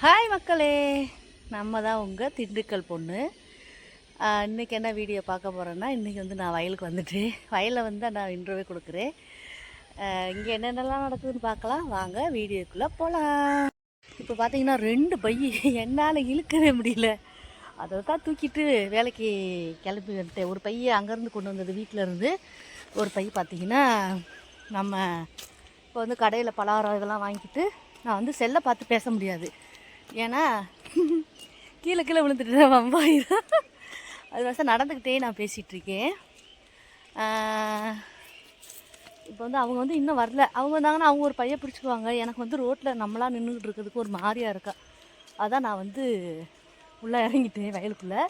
Hi மக்களே. நம்ம தான் உங்கள் திண்டுக்கல் பொண்ணு. இன்றைக்கி இன்னைக்கு என்ன வீடியோ பார்க்க போகிறேன்னா இன்றைக்கி வந்து நான் வயலுக்கு வந்துட்டேன் வயலில் வந்து நான் இன்டர்வியூ கொடுக்குறேன். இங்கே என்னென்னலாம் நடக்குதுன்னு பார்க்கலாம். வாங்க வீடியோக்குள்ளே போகலாம் இப்போ பார்த்தீங்கன்னா ரெண்டு பைய என்னால் இழுக்கவே முடியல. அதை தான் தூக்கிட்டு வேலைக்கு கிளம்பி வந்துட்டேன். ஒரு பைய அங்கேருந்து கொண்டு வந்தது வீட்டில் இருந்து. ஒரு பைய பார்த்தீங்கன்னா நம்ம இப்போ வந்து கடையில் பலகாரம் இதெல்லாம் வாங்கிட்டு நான் வந்து செல்லை பார்த்து பேச முடியாது. ஏன்னா கீழே கீழே விழுந்துட்டு வம்பாயிரும் அது வருஷம் நடந்துக்கிட்டே நான் பேசிகிட்ருக்கேன் இப்போ வந்து அவங்க வந்து இன்னும் வரல. அவங்க வந்தாங்கன்னா அவங்க ஒரு பையன் பிடிச்சிக்குவாங்க எனக்கு வந்து ரோட்டில் நம்மளாக நின்றுக்கிட்டு இருக்கிறதுக்கு ஒரு மாதிரியாக இருக்கா. அதான் நான் வந்து உள்ளே இறங்கிட்டேன் வயலுக்குள்ளே.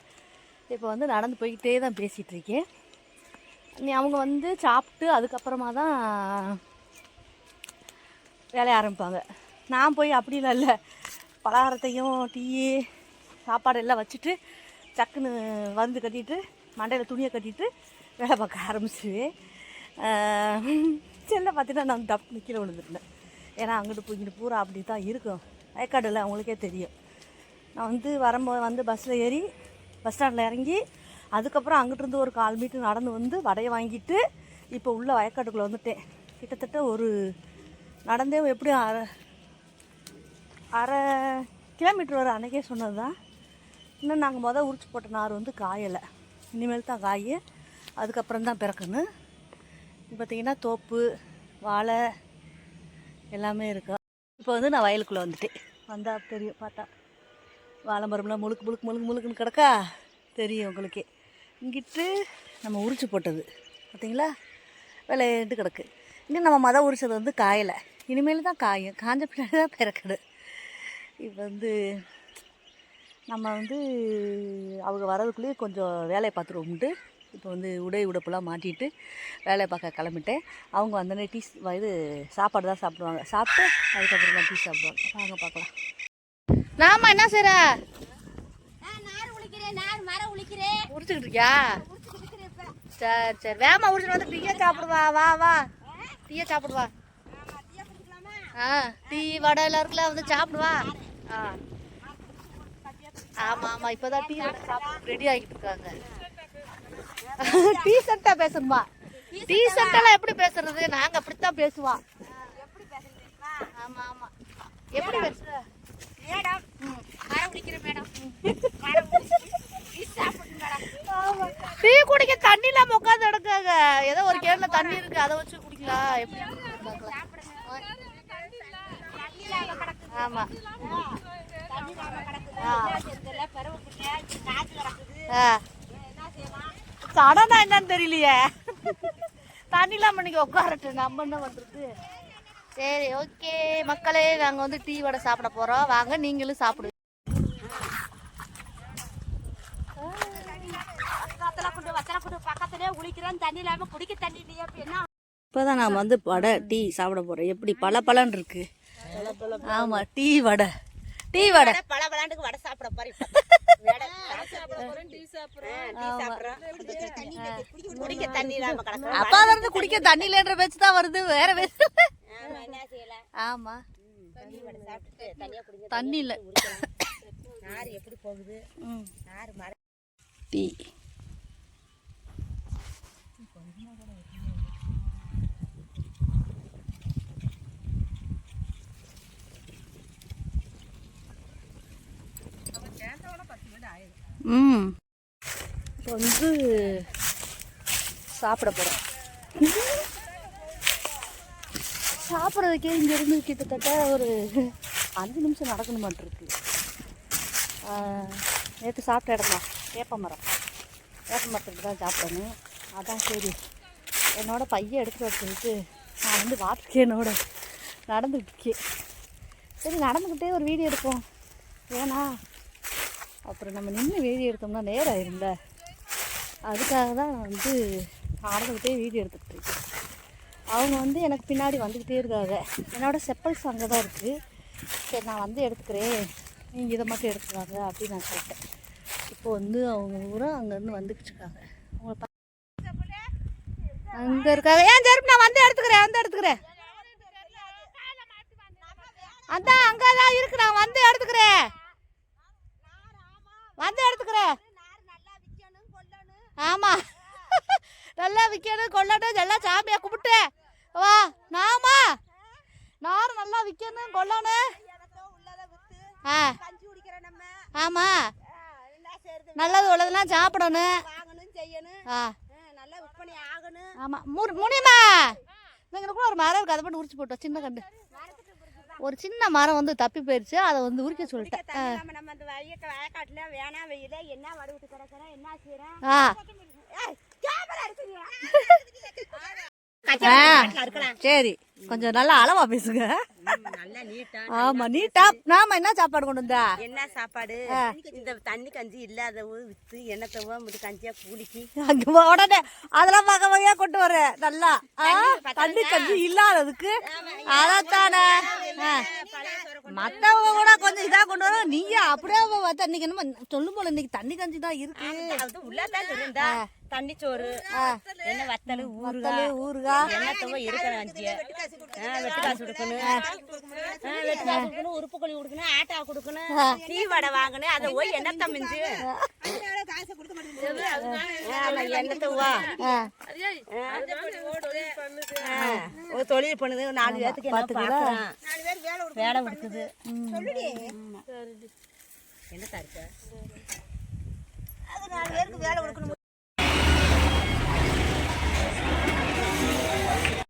இப்போ வந்து நடந்து போய்கிட்டே தான் பேசிகிட்ருக்கேன் நீ அவங்க வந்து சாப்பிட்டு அதுக்கப்புறமா தான் வேலைய ஆரம்பிப்பாங்க. நான் போய் அப்படிலாம் இல்லை. பலகாரத்தையும் டீ சாப்பாடு எல்லாம் வச்சுட்டு சக்குன்னு வந்து கட்டிட்டு மண்டையில் துணியை கட்டிட்டு வேலை பார்க்க ஆரம்பிச்சிடுவேன். செல்ல பார்த்தீங்கன்னா நான் டப் கீழே விழுந்துருந்தேன் ஏன்னா அங்கிட்டு போய்கிட்டு பூரா அப்படி தான் இருக்கும். வயக்காடில் அவங்களுக்கே தெரியும். நான் வந்து வரும்போது வந்து பஸ்ஸில் ஏறி பஸ் ஸ்டாண்டில் இறங்கி அதுக்கப்புறம் அங்கிட்டிருந்து ஒரு கால் மீட்டர் நடந்து வந்து வடையை வாங்கிட்டு இப்போ உள்ள வயக்காட்டுக்குள்ளே வந்துட்டேன். கிட்டத்தட்ட ஒரு நடந்தே எப்படி அரை கிலோமீட்டர் வர அன்னைக்கே சொன்னது தான். இன்னும் நாங்கள் மொதல் உரிச்சு போட்ட நார் வந்து காயலை. இனிமேல் தான் காய். அதுக்கப்புறம் தான் பிறக்கணும் பார்த்திங்கன்னா பார்த்தீங்கன்னா தோப்பு வாழை எல்லாமே இருக்கும் இப்போ வந்து நான் வயலுக்குள்ளே வந்துட்டேன். வந்தால் தெரியும் பார்த்தா. வாழை மரம்லாம் முழுக்கு முழுக்கு முழுக்கு முழுக்குன்னு கிடக்கா? தெரியும் உங்களுக்கே. இங்கிட்டு நம்ம உரிச்சு போட்டது. பார்த்தீங்களா விளையாண்டு கிடக்கு. இன்னும் நம்ம மொதல் உரிச்சது வந்து காயலை. இனிமேல் தான் காயும். காஞ்ச பின்னாடி தான் பிறக்கடு இப்போ வந்து நம்ம வந்து அவங்க வர்றதுக்குள்ளேயே கொஞ்சம் வேலையை பார்த்துருவோம்ட்டு இப்போ வந்து உடை உடப்புலாம் மாட்டிட்டு வேலையை பார்க்க கிளம்பிட்டேன். அவங்க வந்தோடனே டீ இது சாப்பாடு தான் சாப்பிடுவாங்க. சாப்பிட்டு அதுக்கப்புறம் தான் டீ சாப்பிடுவாங்க. வாங்க பார்க்கலாம். நாம என்ன உளிக்கிறேன் உரிச்சுக்கிட்டு இருக்கியா? சரி சரி. வேமா உரிச்சுட்டு வந்து டீயை சாப்பிடுவா. வா வா. டீயை சாப்பிடுவா. ஆ டீ வடை எல்லாம் இருக்குல்ல வந்து சாப்பிடுவா. ஆ. ஆமா ஆமா இப்போதான் டீ வடை சாப்பிட்டு ரெடி ஆகிட்டு இருக்காங்க டீ சட்டா பேசணுமா? டீ சட்டெல்லாம் எப்படி பேசுறது? நாங்க அப்படித்தான் பேசுவோம் ஆமா ஆமா. எப்படி பேசுற மேடம் மரம் உளிக்கிறேன் மேடம். மரம் சாப்பிடுங்க மேடம். டீ குடிக்க தண்ணி இல்லாம உட்காந்து எடுக்காங்க ஏதோ ஒரு கேன்ல தண்ணி இருக்கு அதை வச்சு குடிக்கலாம். எப்படி ஆமா. செய்யலாம் சடனா என்னன்னு தெரியலையே. தண்ணி இல்லாம நீங்க உட்காரட்டு நம்ம என்ன பண்றது? சரி ஓகே. மக்களே நாங்க வந்து டீ வடை சாப்பிட போறோம். வாங்க நீங்களும் சாப்பிடுங்க. பக்கத்துல கொண்டு வத்தல கொண்டு பக்கத்துலயே உளிக்கிறேன் தண்ணி இல்லாம குடிக்க தண்ணி இல்லையா அப்ப என்ன இப்போதான் நான் வந்து வடை டீ சாப்பிட போறேன் எப்படி பல பலன்னு இருக்கு. ஆமா டீ வடை. டீ வடை. பல பலாண்டுக்கு வடை சாப்பிட பாரு அப்பா இருந்து குடிக்க தண்ணி இல்லைன்ற பேச்சு தான் வருது வேற பேச்சு ஆமா, தண்ணி இல்லை. நார் எப்படி போகுது? டீ. ம். இப்போ வந்து சாப்பிட போகிறோம் சாப்பிட்றதுக்கே இங்கேருந்து கிட்டத்தட்ட ஒரு அஞ்சு நிமிஷம் நடக்கணுமாட்டிருக்கு. நேற்று சாப்பிட்ட இடம் தான் வேப்ப மரம். வேப்ப மரத்துக்கு தான் சாப்பிடணும். அதான் சரி. என்னோட பையன் எடுத்துகிட்டு வர சொல்லிட்டு நான் வந்து வாட்டர்கேனோட என்னோட நடந்துக்கே சரி நடந்துக்கிட்டே ஒரு வீடியோ எடுப்போம். ஏன்னா அப்புறம் நம்ம நின்று வீடியோ எடுத்தோம்னா நேரம் ஆயிரும்ல அதுக்காக தான் நான் வந்து நடந்துக்கிட்டே வீடியோ எடுத்துக்கிட்டு இருக்கேன். அவங்க வந்து எனக்கு பின்னாடி வந்துக்கிட்டே இருக்காங்க. என்னோட செப்பல்ஸ் அங்கே தான் இருக்குது சரி நான் வந்து எடுத்துக்கிறேன். நீங்கள் இதை மட்டும் எடுத்துக்காங்க அப்படின்னு நான் கேட்டேன் இப்போ வந்து அவங்க ஊரா அங்கேருந்து வந்துக்கிட்டு இருக்காங்க. அவங்கள அங்கே இருக்காங்க. ஏன் செருப்பு நான் வந்து எடுத்துக்கிறேன் வந்து எடுத்துக்கிறேன்? அதான் அங்கே தான் இருக்கு. நான் வந்து எடுத்துக்கிறேன். விற்கணும் கொள்ளணும் எல்லாம் சாமியை கும்பிட்டு. வா நாமா. நாரும் நல்லா விற்கணும் கொள்ளணும். ஆ. ஆமாம் நல்லது உள்ளதெல்லாம் சாப்பிடணும். ஆ. ஆமாம் முனியம்மா இங்கே கூட ஒரு மரம் இருக்குது அதை மட்டும் உரிச்சு போட்டோம் சின்ன கண்டு. ஒரு சின்ன மரம் வந்து தப்பி போயிடுச்சு அதை வந்து உரிக்க சொல்லிட்டேன். நம்ம அந்த வயக்க வயக்காட்டுல வேணா வெயில என்ன வடுவிட்டு கிடக்குறோம் என்ன ஆ. சரி கொஞ்சம் நல்லா அளவா பேசுங்க. ஆமா நீட்டா. நாம என்ன சாப்பாடு கொண்டு வந்தா? என்ன சாப்பாடு? இந்த தண்ணி கஞ்சி இல்லாதவ வித்து எண்ணத்தவ முடி கஞ்சியா கூலிக்கு. உடனே. அதெல்லாம் வகை வகையா கொண்டு வர நல்லா. தண்ணி கஞ்சி இல்லாததுக்கு. அதானே மத்தவங்க கூட கொஞ்சம் இதா கொண்டு வர நீங்க அப்படியே இன்னைக்கு என்னமோ சொல்லும் போல இன்னைக்கு தண்ணி கஞ்சி தான் இருக்கு. உள்ளதான் இருந்தா தண்ணி சோறு என்ன வத்தல் ஊறுகாய் ஊறுகாய். எண்ணத்தவ இருக்கிற கஞ்சிய. வெட்டு காசு கொடுக்கணும். காசு கொடுக்கணும் உருப்பு கொழி கொடுக்கணும் ஆட்டா கொடுக்கணும் டீ வடை வாங்கணும் அதை போய் மிஞ்சு? ஆ, ஒரு தொழில் பண்ணுது ஒரு நாலு பேர்த்துக்கு என்ன பார்க்குறான் வேலை கொடுக்குது என்னத்தா இருக்கு அது நாலு பேருக்கு வேலை கொடுக்கணும்.